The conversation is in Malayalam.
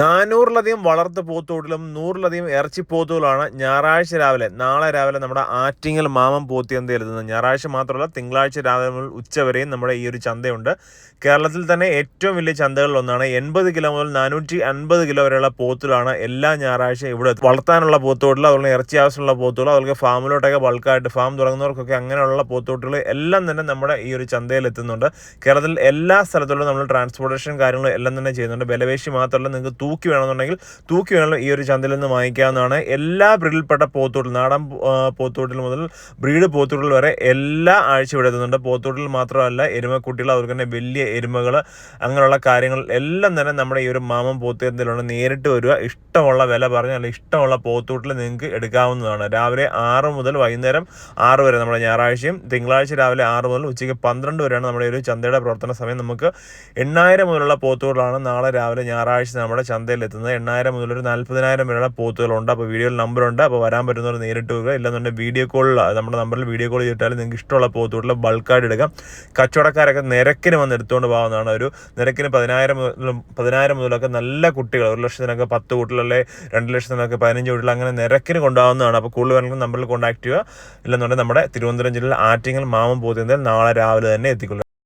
നാനൂറിലധികം വളർത്ത് പോത്തോട്ടിലും നൂറിലധികം ഇറച്ചി പോത്തുകളാണ് ഞായറാഴ്ച രാവിലെ നാളെ രാവിലെ നമ്മുടെ ആറ്റിങ്ങൽ മാമം പോത്തിയന്തി എഴുതുന്നത്. ഞായറാഴ്ച മാത്രമല്ല തിങ്കളാഴ്ച രാവിലെ ഉച്ചവരെയും നമ്മുടെ ഈ ഒരു ചന്തയുണ്ട്. കേരളത്തിൽ തന്നെ ഏറ്റവും വലിയ ചന്തകളിലൊന്നാണ് എൺപത് കിലോ മുതൽ നാനൂറ്റി അൻപത് കിലോ വരെയുള്ള പോത്തുകളാണ് എല്ലാ ഞായറാഴ്ചയും ഇവിടെ വളർത്താനുള്ള പോത്തോട്ടിൽ അതുപോലെ ഇറച്ചി ആവശ്യമുള്ള പോത്തുകൾ അതുപോലെ ഫാമിലോട്ടൊക്കെ ബൾക്കായിട്ട് ഫാം തുടങ്ങുന്നവർക്കൊക്കെ അങ്ങനെയുള്ള പോത്തുകൂട്ടുകൾ എല്ലാം തന്നെ നമ്മുടെ ഈ ഒരു ചന്തയിൽ എത്തുന്നുണ്ട്. കേരളത്തിൽ എല്ലാ സ്ഥലത്തുള്ള നമ്മൾ ട്രാൻസ്പോർട്ടേഷൻ കാര്യങ്ങളും എല്ലാം തന്നെ ചെയ്യുന്നുണ്ട്. ബലവേശി മാത്രമല്ല നിങ്ങൾക്ക് തൂക്കി വേണമെന്നുണ്ടെങ്കിൽ തൂക്കി വേണം ഈ ഒരു ചന്തയിൽ നിന്ന് വാങ്ങിക്കാവുന്നതാണ്. എല്ലാ ബ്രീഡിൽപ്പെട്ട പോത്തോട്ടിൽ നാടൻ പോത്തോട്ടിൽ മുതൽ ബ്രീഡ് പോത്തോട്ടിൽ വരെ എല്ലാ ആഴ്ച ഇവിടെ എത്തുന്നുണ്ട്. പോത്തോട്ടിൽ മാത്രമല്ല എരുമക്കുട്ടികൾ അതുപോലെ തന്നെ വലിയ എരുമകൾ അങ്ങനെയുള്ള കാര്യങ്ങൾ എല്ലാം തന്നെ നമ്മുടെ ഈ ഒരു മാമം പോത്തേന്തിലുണ്ട് നേരിട്ട് വരിക ഇഷ്ടമുള്ള വില പറഞ്ഞാൽ ഇഷ്ടമുള്ള പോത്തോട്ടിൽ നിങ്ങൾക്ക് എടുക്കാവുന്നതാണ്. രാവിലെ ആറ് മുതൽ വൈകുന്നേരം ആറ് വരെ നമ്മുടെ ഞായറാഴ്ചയും തിങ്കളാഴ്ച രാവിലെ ആറ് മുതൽ ഉച്ചയ്ക്ക് പന്ത്രണ്ട് വരെയാണ് നമ്മുടെ ഒരു ചന്തയുടെ പ്രവർത്തന സമയം. നമുക്ക് എണ്ണായിരം മുതലുള്ള പോത്തോട്ടിലാണ് നാളെ രാവിലെ ഞായറാഴ്ച നമ്മുടെ ചന്തയിൽ എത്തുന്നത് എണ്ണായിരം മുതൽ ഒരു നാൽപ്പതിനായിരം വരെയുള്ള പോത്തുകളുണ്ട്. അപ്പോൾ വീഡിയോയിൽ നമ്പറുണ്ട്. അപ്പോൾ വരാൻ പറ്റുന്നവർ നേരിട്ട് വരിക. ഇല്ലെന്നുണ്ടെങ്കിൽ വീഡിയോ കോളിൽ നമ്മുടെ നമ്പറിൽ വീഡിയോ കോൾ ചെയ്തിട്ടാലും നിങ്ങൾക്ക് ഇഷ്ടമുള്ള പോത്തുകളിൽ ബൾക്കായിട്ട് എടുക്കാം. കച്ചവടക്കാരൊക്കെ നിരക്കിന് വന്ന് എടുത്തുകൊണ്ട് പോകുന്നതാണ് ഒരു നിരക്കിന് പതിനായിരം മുതലും പതിനായിരം മുതലൊക്കെ നല്ല കുട്ടികൾ ഒരു ലക്ഷത്തിനൊക്കെ പത്ത് കൂട്ടിലെ രണ്ട് ലക്ഷത്തിനൊക്കെ പതിനഞ്ച് കൂട്ടിൽ അങ്ങനെ നിരക്കിന് കൊണ്ടുപോകുന്നതാണ് അപ്പോൾ കൂടുതൽ വേണമെങ്കിൽ നമ്പറിൽ കോൺടാക്ട് ചെയ്യുക. ഇല്ലെന്നുണ്ടെങ്കിൽ നമ്മുടെ തിരുവനന്തപുരം ജില്ലയിൽ ആറ്റിങ്ങൽ മാമം പോത്തുന്നതിൽ നാളെ രാവിലെ തന്നെ എത്തിക്കൊള്ളുക